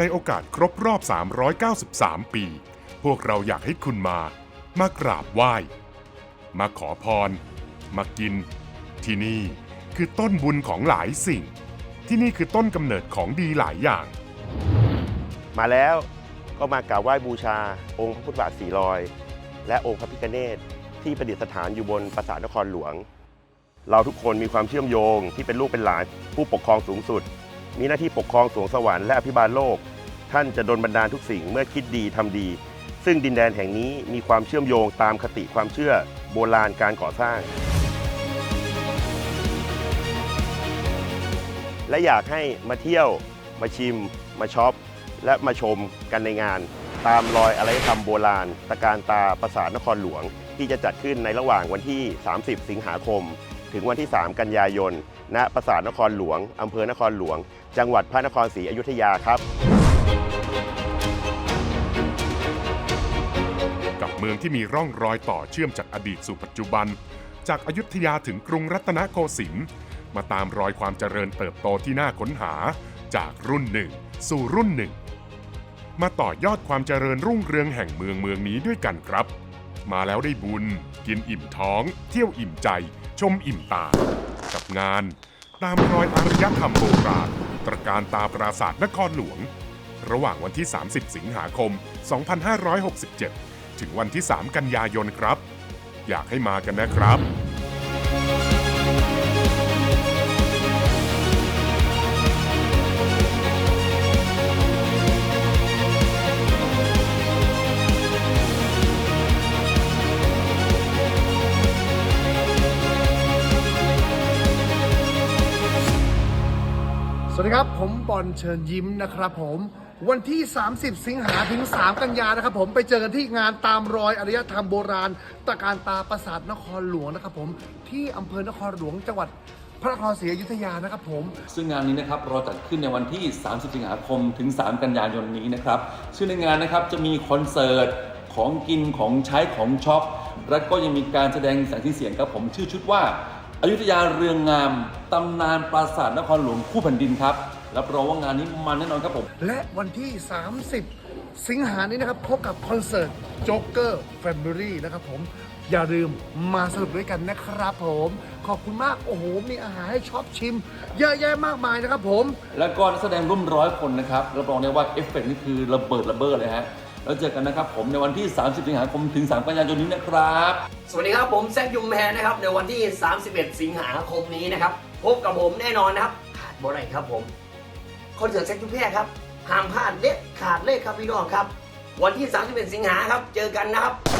ในโอกาสครบรอบ 393 ปี พวกเราอยากให้คุณมา มากราบไหว้ มาขอพร มากิน ที่นี่คือต้นบุญของหลายสิ่ง ที่นี่คือต้นกำเนิดของดีหลายอย่าง มาแล้วก็มากราบไหว้บูชา องค์พระพุทธบาทสีลอย และองค์พระพิฆเนศที่ประดิษฐานอยู่บนปราสาทนครหลวง เราทุกคนมีความเชื่อมโยงที่เป็นลูกเป็นหลานผู้ปกครองสูงสุด มีหน้าที่ปกครองสวงสวรรค์และอภิบาลโลก ท่านจะดลบันดาลทุกสิ่งเมื่อคิดดีทำดี ซึ่งดินแดนแห่งนี้มีความเชื่อมโยงตามคติความเชื่อโบราณการก่อสร้าง และอยากให้มาเที่ยวมาชิม มาช็อป และมาชมกันในงาน ตามรอยอารยธรรมโบราณ ตะการตาปราสาทนครหลวง ที่จะจัดขึ้นในระหว่างวันที่ 30 สิงหาคม ถึงวันที่ 3 กันยายน ณ ปราสาทนครหลวง อำเภอนครหลวง จังหวัดพระนครศรีอยุธยาครับ มืองที่มีร่องรอยต่อเชื่อมจากอดีตสู่ปัจจุบัน จากอายุทยาถึงกรุงรัตนโกสินทร์มาตามรอยความเจริญเติบโตที่น่าค้นหา จากรุ่นหนึ่งสู่รุ่นหนึ่ง มาต่อยอดความเจริญรุ่งเรืองแห่งเมืองเมืองนี้ด้วยกันครับ มาแล้วได้บุญ กินอิ่มท้อง เที่ยวอิ่มใจ ชมอิ่มตา กับงาน ตามรอยอารยธรรมโบราณตระการตาปราสาทนครหลวง ระหว่างวันที่ 30 สิงหาคม 2567 ถึงวันที่ 3 กันยายนครับ อยากให้มากันนะครับสวัสดีครับ ผมบอลเชิญยิ้มนะครับผม วันที่ 30 สิงหาถึง 3 กันยานะครับผมไปเจอกันที่งานตามรอยอารยธรรมโบราณตะการตาปราสาทนครหลวงนะครับผมที่อำเภอนครหลวงจังหวัดพระนครศรีอยุธยานะครับผม ซึ่งงานนี้นะครับเราจัดขึ้นในวันที่ 30 สิงหาคมถึง 3 กันยายนนี้นะครับ ซึ่งในงานนะครับจะมีคอนเสิร์ตของกินของใช้ของช็อป และก็ยังมีการแสดงแสงสีเสียงครับผมชื่อชุดว่าอายุทยาเรืองงามตำนานปราสาทนครหลวงคู่แผ่นดินครับ รับรองว่างานนี้มันแน่นอนครับผม และวันที่ 30 สิงหานี้นะครับพบกับคอนเสิร์ตโจ๊กเกอร์แฟมิลี่นะครับผมอย่าลืมมาสนุกด้วยกันนะครับผม ขอบคุณมากโอ้โห มีอาหารให้ช็อปชิม เยอะแยะมากมายนะครับผม แล้วก็นักแสดงร่วมร้อยคนนะครับรับรองได้ว่าเอฟเฟกต์นี่คือระเบิดระเบ้อเลยฮะแล้วเจอกันนะครับผมในวันที่ 30 สิงหาคมถึง 3 กันยายนนี้นะครับ สวัสดีครับผมแซคยุมแพรนะครับในวันที่ 31 สิงหาคมนี้นะครับ พบกับผมแน่นอนนะครับขาดบ่ได้ครับผม คอนเสิร์ตแซกชุมแพรครับห้ามพลาดเด็ดขาดเลยครับพี่น้องครับ วันที่ 31 สิงหาครับ เจอกันนะครับ